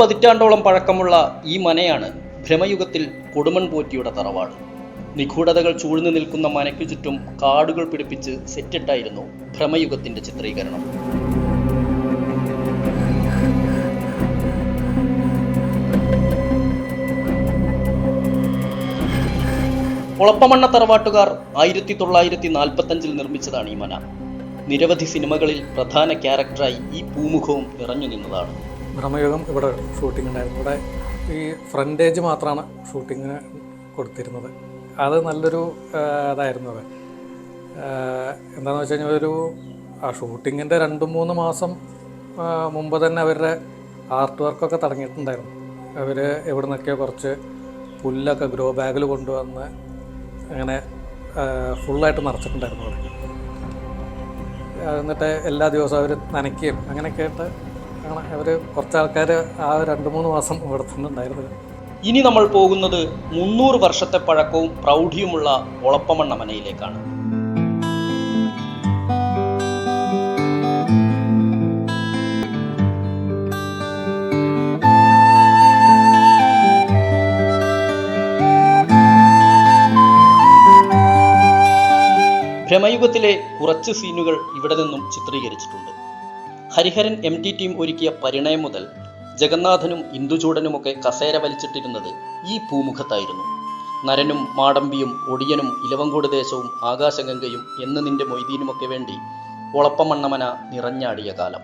പതിറ്റാണ്ടോളം പഴക്കമുള്ള ഈ മനയാണ് ഭ്രമയുഗത്തിൽ കൊടുമൺ പോറ്റിയുടെ തറവാട്. നിഗൂഢതകൾ ചൂഴ്ന്നു നിൽക്കുന്ന മനയ്ക്കു ചുറ്റും കാടുകൾ പിടിപ്പിച്ച് സെറ്റിട്ടായിരുന്നു ഭ്രമയുഗത്തിന്റെ ചിത്രീകരണം. ഒളപ്പമണ്ണ തറവാട്ടുകാർ ആയിരത്തി തൊള്ളായിരത്തി നാൽപ്പത്തഞ്ചിൽ നിർമ്മിച്ചതാണ് ഈ മന. നിരവധി സിനിമകളിൽ പ്രധാന ക്യാരക്ടറായി ഈ പൂമുഖവും നിറഞ്ഞു നിന്നതാണ്. ഭ്രമയുഗം ഇവിടെ ഷൂട്ടിംഗ് ഉണ്ടായിരുന്നു. ഇവിടെ ഈ ഫ്രണ്ടേജ് മാത്രമാണ് ഷൂട്ടിങ്ങിന് കൊടുത്തിരുന്നത്. അത് നല്ലൊരു ഇതായിരുന്നു അത്. എന്താണെന്ന് വെച്ച് കഴിഞ്ഞാൽ ഒരു ആ ഷൂട്ടിങ്ങിന്റെ രണ്ട് മൂന്ന് മാസം മുമ്പ് തന്നെ അവരുടെ ആർട്ട് വർക്കൊക്കെ തുടങ്ങിയിട്ടുണ്ടായിരുന്നു. അവർ എവിടെ നിന്നൊക്കെയോ കുറച്ച് പുല്ലൊക്കെ ഗ്രോ ബാഗിൽ കൊണ്ടുവന്ന് അങ്ങനെ ഫുള്ളായിട്ട് നിറച്ചിട്ടുണ്ടായിരുന്നു അവിടെ. എന്നിട്ട് എല്ലാ ദിവസവും അവർ നനയ്ക്കുകയും അങ്ങനെയൊക്കെ ആയിട്ട് ആണ് അവർ കുറച്ച് ആൾക്കാർ ആ രണ്ട് മൂന്ന് മാസം ഇവിടെ തന്നെ ഉണ്ടായിരുന്നത് ഇനി നമ്മൾ പോകുന്നത് മുന്നൂറ് വർഷത്തെ പഴക്കവും പ്രൗഢിയുമുള്ള ഒളപ്പമണ്ണ മനയിലേക്കാണ് ഭ്രമയുഗത്തിലെ കുറച്ച് സീനുകൾ ഇവിടെ നിന്നും ചിത്രീകരിച്ചിട്ടുണ്ട്. ഹരിഹരൻ എം ടി ടീം ഒരുക്കിയ പരിണയം മുതൽ ജഗന്നാഥനും ഇന്ദുചൂടനുമൊക്കെ കസേര വലിച്ചിട്ടിരുന്നത് ഈ പൂമുഖത്തായിരുന്നു. നരനും മാടമ്പിയും ഒടിയനും ഇലവങ്കോട് ദേശവും ആകാശഗംഗയും എന്ന് നിന്റെ മൊയ്തീനുമൊക്കെ വേണ്ടി ഒളപ്പമണ്ണമന നിറഞ്ഞാടിയ കാലം.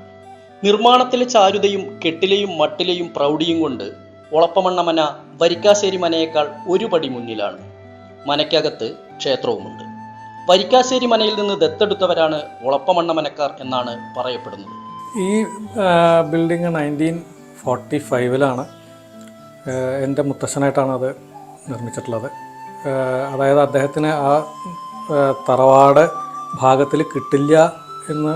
നിർമ്മാണത്തിലെ ചാരുതയും കെട്ടിലെയും മട്ടിലെയും പ്രൗഢിയും കൊണ്ട് ഒളപ്പമണ്ണമന വരിക്കാശ്ശേരി മനയേക്കാൾ ഒരു പടി മുന്നിലാണ്. മനയ്ക്കകത്ത് ക്ഷേത്രവുമുണ്ട്. വരിക്കാശ്ശേരി മനയിൽ നിന്ന് ദത്തെടുത്തവരാണ് ഒളപ്പമണ്ണ മനക്കാർ എന്നാണ് പറയപ്പെടുന്നത്. ഈ ബിൽഡിങ് നയന്റീൻ ഫോർട്ടി ഫൈവിലാണ് എന്റെ മുത്തശ്ശനായിട്ടാണ് അത് നിർമ്മിച്ചിട്ടുള്ളത്. അതായത് അദ്ദേഹത്തിന് ആ തറവാട് ഭാഗത്തിൽ കിട്ടില്ല എന്ന്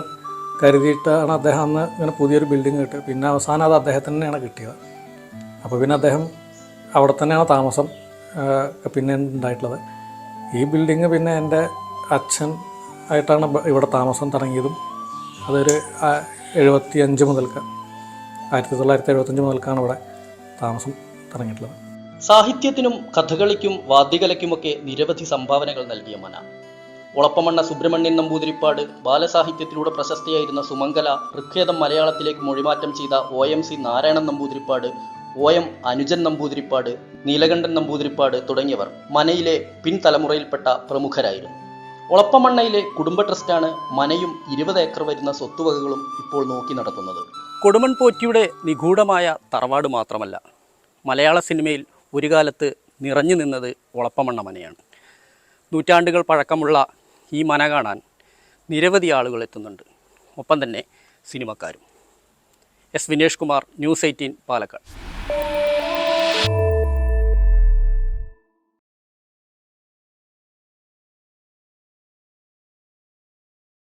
കരുതിയിട്ടാണ് അദ്ദേഹം അന്ന് ഇങ്ങനെ പുതിയൊരു ബിൽഡിങ് കിട്ടിയത്. പിന്നെ അവസാനം അത് അദ്ദേഹത്തിന് തന്നെയാണ് കിട്ടിയത്. അപ്പോൾ പിന്നെ അദ്ദേഹം അവിടെ തന്നെയാണ് താമസം പിന്നെ ഉണ്ടായിട്ടുള്ളത്. ഈ ബിൽഡിങ് പിന്നെ എന്റെ അച്ഛൻ ആയിട്ടാണ് ഇവിടെ താമസം തുടങ്ങിയതും അതൊരു എഴുപത്തി അഞ്ച് മുതൽക്ക്. ആയിരത്തി തൊള്ളായിരത്തി എഴുപത്തഞ്ച് മുതൽക്കാണ് ഇവിടെ താമസം തുടങ്ങിയിട്ടുള്ളത്. സാഹിത്യത്തിനും കഥകളിക്കും വാദ്യകലയ്ക്കുമൊക്കെ നിരവധി സംഭാവനകൾ നൽകിയ മന. ഒളപ്പമണ്ണ സുബ്രഹ്മണ്യൻ നമ്പൂതിരിപ്പാട് ബാലസാഹിത്യത്തിലൂടെ പ്രശസ്തിയായിരുന്ന സുമംഗല ഋഖേദം മലയാളത്തിലേക്ക് മൊഴിമാറ്റം ചെയ്ത O M C Narayanan Namboothiripad O M Anujan Namboothiripad Neelakantan Namboodiripad തുടങ്ങിയവർ മനയിലെ പിൻതലമുറയിൽപ്പെട്ട പ്രമുഖരായിരുന്നു. ഒളപ്പമണ്ണയിലെ കുടുംബ ട്രസ്റ്റാണ് മനയും ഇരുപത് ഏക്കർ വരുന്ന സ്വത്തുവകകളും ഇപ്പോൾ നോക്കി നടത്തുന്നത്. കൊടുമൺ പോറ്റിയുടെ നിഗൂഢമായ തറവാട് മാത്രമല്ല മലയാള സിനിമയിൽ ഒരു കാലത്ത് നിറഞ്ഞു നിന്നത് ഒളപ്പമണ്ണ മനയാണ്. നൂറ്റാണ്ടുകൾ പഴക്കമുള്ള ഈ മന കാണാൻ നിരവധി ആളുകൾ എത്തുന്നുണ്ട്. ഒപ്പം തന്നെ സിനിമക്കാരും. S Vinesh Kumar news eighteen Palakkad.